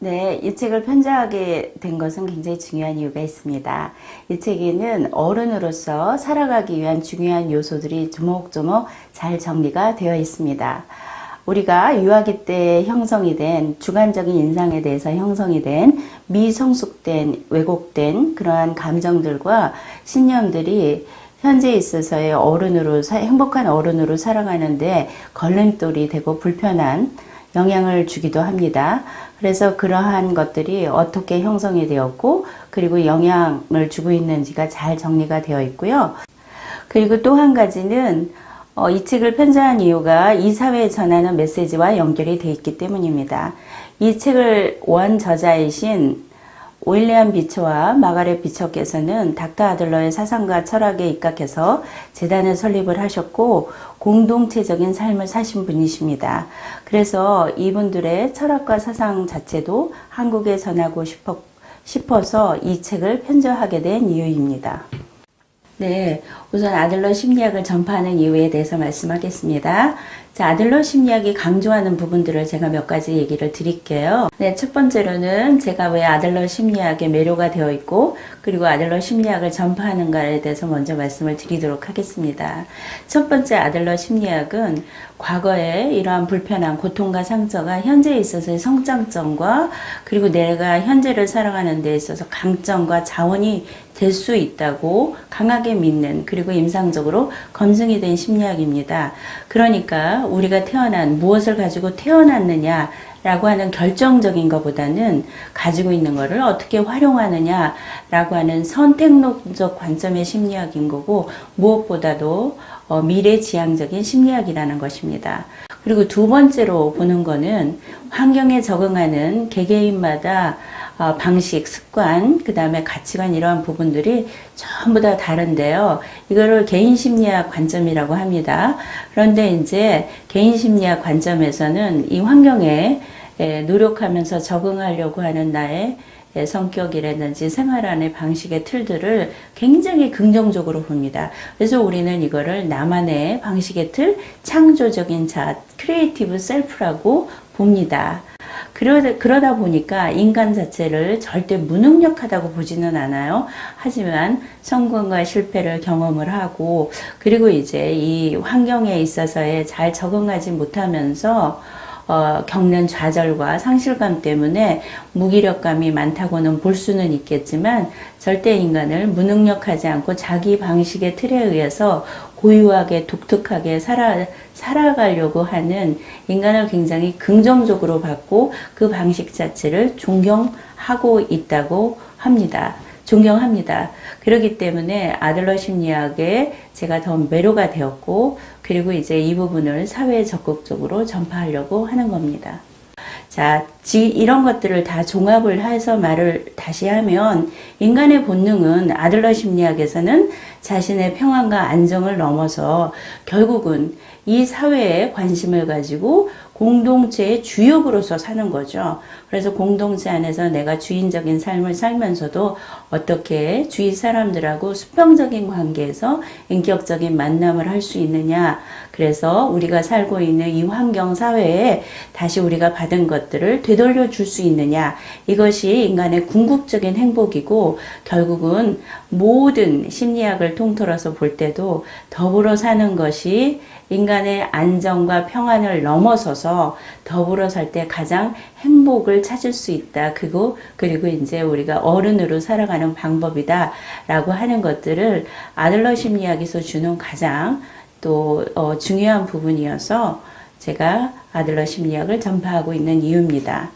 네, 이 책을 편집하게 된 것은 굉장히 중요한 이유가 있습니다. 이 책에는 어른으로서 살아가기 위한 중요한 요소들이 조목조목 잘 정리가 되어 있습니다. 우리가 유아기 때 형성이 된 주관적인 인상에 대해서 형성이 된 미성숙된 왜곡된 그러한 감정들과 신념들이 현재 있어서의 어른으로 사- 행복한 어른으로 살아가는데 걸림돌이 되고 불편한 영향을 주기도 합니다. 그래서 그러한 것들이 어떻게 형성이 되었고 그리고 영향을 주고 있는지가 잘 정리가 되어 있고요. 그리고 또 한 가지는 어, 이 책을 편집한 이유가 이 사회에 전하는 메시지와 연결이 되어 있기 때문입니다. 이 책을 원 저자이신 윌리엄 비처와 마가렛 비처께서는 닥터 아들러의 사상과 철학에 입각해서 재단을 설립을 하셨고 공동체적인 삶을 사신 분이십니다. 그래서 이분들의 철학과 사상 자체도 한국에 전하고 싶어, 싶어서 이 책을 편집하게 된 이유입니다. 네, 우선 아들러 심리학을 전파하는 이유에 대해서 말씀하겠습니다. 자, 아들러 심리학이 강조하는 부분들을 제가 몇 가지 얘기를 드릴게요. 네, 첫 번째로는 제가 왜 아들러 심리학에 매료가 되어 있고, 그리고 아들러 심리학을 전파하는가에 대해서 먼저 말씀을 드리도록 하겠습니다. 첫 번째 아들러 심리학은 과거에 이러한 불편한 고통과 상처가 현재에 있어서의 성장점과 그리고 내가 현재를 살아가는 데 있어서 강점과 자원이 될 수 있다고 강하게 믿는 그리고 임상적으로 검증이 된 심리학입니다. 그러니까 우리가 태어난 무엇을 가지고 태어났느냐 라고 하는 결정적인 것보다는 가지고 있는 것을 어떻게 활용하느냐라고 하는 선택론적 관점의 심리학인 거고 무엇보다도 어, 미래지향적인 심리학이라는 것입니다. 그리고 두 번째로 보는 거는 환경에 적응하는 개개인마다 어, 방식, 습관, 그 다음에 가치관 이러한 부분들이 전부 다 다른데요. 이거를 개인 심리학 관점이라고 합니다. 그런데 이제 개인 심리학 관점에서는 이 환경에 에, 노력하면서 적응하려고 하는 나의 의 성격이라든지 생활안의 방식의 틀들을 굉장히 긍정적으로 봅니다. 그래서 우리는 이거를 나만의 방식의 틀, 창조적인 자, 크리에이티브 셀프라고 봅니다. 그러다, 그러다 보니까 인간 자체를 절대 무능력하다고 보지는 않아요. 하지만 성공과 실패를 경험을 하고, 그리고 이제 이 환경에 있어서의 잘 적응하지 못하면서 어, 겪는 좌절과 상실감 때문에 무기력감이 많다고는 볼 수는 있겠지만 절대 인간을 무능력하지 않고 자기 방식의 틀에 의해서 고유하게 독특하게 살아, 살아가려고 하는 인간을 굉장히 긍정적으로 받고 그 방식 자체를 존경하고 있다고 합니다. 존경합니다. 그렇기 때문에 아들러 심리학에 제가 더 매료가 되었고, 그리고 이제 이 부분을 사회에 적극적으로 전파하려고 하는 겁니다. 자, 지, 이런 것들을 다 종합을 해서 말을 다시 하면 인간의 본능은 아들러 심리학에서는 자신의 평안과 안정을 넘어서 결국은 이 사회에 관심을 가지고 공동체의 주역으로서 사는 거죠. 그래서 공동체 안에서 내가 주인적인 삶을 살면서도 어떻게 주위 사람들하고 수평적인 관계에서 인격적인 만남을 할 수 있느냐. 그래서 우리가 살고 있는 이 환경 사회에 다시 우리가 받은 것들을 되돌려 줄 수 있느냐. 이것이 인간의 궁극적인 행복이고 결국은 모든 심리학을 통틀어서 볼 때도 더불어 사는 것이 인간의 안정과 평안을 넘어서서 더불어 살 때 가장 행복을 찾을 수 있다. 그리고, 그리고 이제 우리가 어른으로 살아가는 방법이다라고 하는 것들을 아들러 심리학에서 주는 가장 또 어, 중요한 부분이어서 제가 아들러 심리학을 전파하고 있는 이유입니다.